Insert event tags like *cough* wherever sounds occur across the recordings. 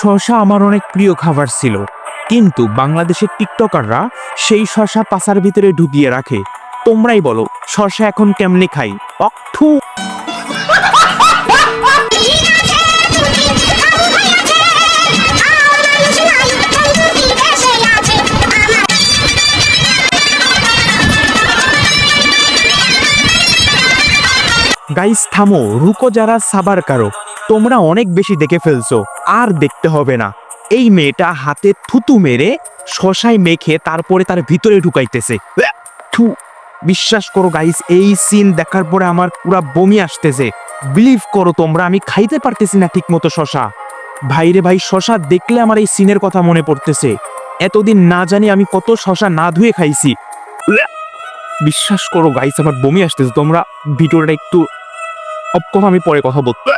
শশা আমার অনেক প্রিয় খাবার ছিল। কিন্তু বাংলাদেশের টিকটকাররা সেই শশা পাসার ভিতরে ঢুকিয়ে রাখে। তোমরাই বলো, শশা এখন কেমনে খাই? অক্থু গাইস, থামো, রুকো যারা, সাবার কারও। তোমরা অনেক বেশি দেখে ফেলছো, আর দেখতে হবে না। এই মেয়েটা হাতে থুতু মেরে শশায় মেখে তারপরে তার ভিতরে ঢুকাইতেছে। বিশ্বাস করো গাইস এই সিন দেখার পরে আমার পুরা বমি আসতেছে। বিলিভ করো তোমরা, আমি খাইতে পারতেছি না ঠিক মতো শশা। ভাইরে ভাই, শশা দেখলে আমার এই সিনের কথা মনে পড়তেছে। এতদিন না জানি আমি কত শশা না ধুয়ে খাইছি। বিশ্বাস করো গাইস আমার বমি আসতেছে। তোমরা ভিডিওটা একটু অফ করো আমি পরে কথা বলতে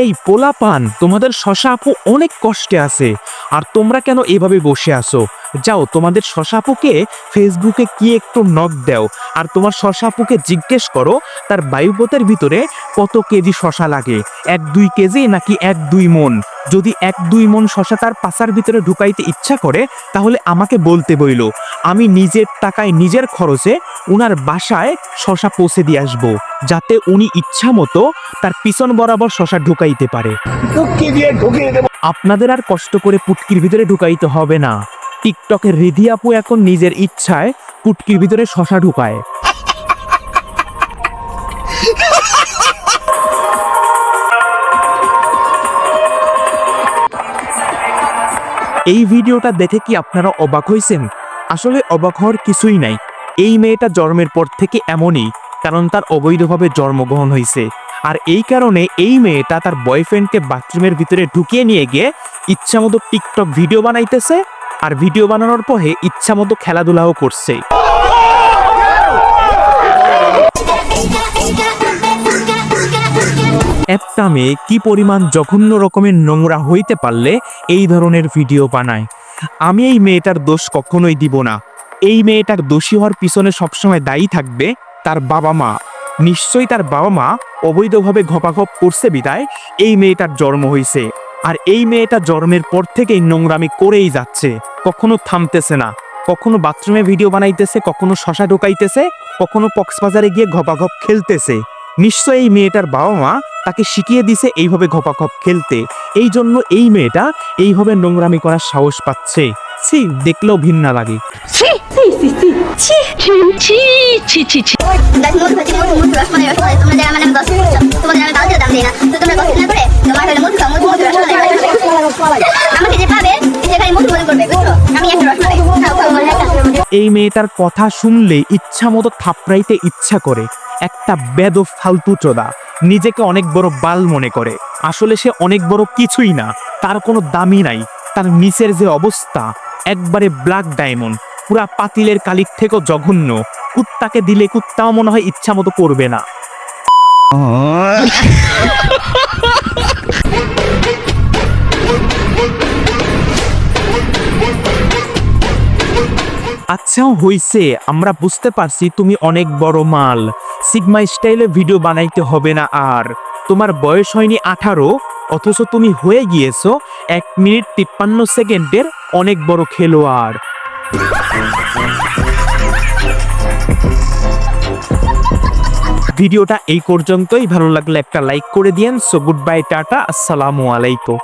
এই পোলা পান তোমাদের শশা আপু অনেক কষ্টে আছে। আর তোমরা কেন এভাবে বসে আছো? যাও তোমাদের শশা আপুকে ফেসবুকে কি একটু নক দাও আর তোমার শশা আপুকে জিজ্ঞেস করো তার বায়ুপথের ভিতরে কত কেজি শশা লাগে এক দুই কেজি নাকি এক দুই মন? যদি এক দুই মন শশা তার পাশার ভিতরে ঢুকাইতে ইচ্ছা করে তাহলে আমাকে বলতে বইল আমি নিজের টাকায় নিজের খরচে উনার বাসায় শশা পৌঁছে দিয়ে আসব যাতে উনি ইচ্ছা মতো তার পিছন বরাবর শশা ঢুকাইতে পারে। আপনাদের আর কষ্ট করে পুটকির ভিতরে ঢুকাইতে হবে না। টিকটকের রিধি আপু এখন নিজের ইচ্ছায় পুটকির ভিতরে শশা ঢুকায়। এই ভিডিওটা দেখে কি আপনারা অবাক হয়েছেন? আসলে অবাক হওয়ার কিছুই নাই। এই মেয়েটা জন্মের পর থেকে এমনই, কারণ তার অবৈধভাবে জন্মগ্রহণ হয়েছে। আর এই কারণে এই মেয়েটা তার বয়ফ্রেন্ডকে বাথরুমের ভিতরে ঢুকিয়ে নিয়ে গিয়ে ইচ্ছা মতো টিকটক ভিডিও বানাইতেছে আর ভিডিও বানানোর পরে ইচ্ছা মতো খেলাধুলাও করছে। একটা মেয়ে কি পরিমাণ জঘন্য রকমের নোংরা হইতে পারলে এই ধরনের ভিডিও বানায়। আমি এই মেয়েটার দোষ কখনোই দিব না। এই মেয়েটার দোষী হওয়ার পিছনে সবসময় দায়ী থাকবে তার বাবা মা। নিশ্চয়ই তার বাবা মা অবৈধভাবে ঘপাঘপ করছে বিদায় এই মেয়েটার জন্ম হয়েছে আর এই মেয়েটা জন্মের পর থেকেই নোংরামি করেই যাচ্ছে। কখনো থামতেছে না। কখনো বাথরুমে ভিডিও বানাইতেছে কখনো শশা ঢোকাইতেছে কখনো কক্সবাজারে গিয়ে ঘপাঘপ খেলতেছে। নিশ্চয়ই এই মেয়েটার বাবা মা তাকে শিখিয়ে দিছে এইভাবে ঘপাঘপ খেলতে। এই জন্য এই মেয়েটা এইভাবে নোংরামি করার সাহস পাচ্ছে। সি দেখলেও ভিন্না লাগে। এই মেয়েটার কথা শুনলে ইচ্ছা মতো থাপড়াইতে ইচ্ছা করে। একটা বেদ ফালতু চোদা নিজেকে অনেক বড় বাল মনে করে। আসলে সে অনেক বড় কিছুই না। তার কোনো দামই নাই। তার নিচের যে অবস্থা, একবারে ব্ল্যাক ডায়মন্ড। পুরা পাতিলের কালিক থেকেও জঘন্য। কুত্তাকে দিলে কুত্তাও মনে হয় ইচ্ছা মতো করবে না। *laughs* আচ্ছা হইছে। আমরা বুঝতে পারছি তুমি অনেক বড় মাল। সিগমা স্টাইলে ভিডিও বানাইতে হবে না আর। তোমার বয়স হয়নি আঠারো, অথচ তুমি হয়ে গিয়েছো এক মিনিট তিপ্পান্ন সেকেন্ডের অনেক বড় খেলোয়াড়। ভিডিওটা এই পর্যন্তই। ভালো লাগলে একটা লাইক করে দিয়েন। So good bye, tata. আসসালামু আলাইকুম।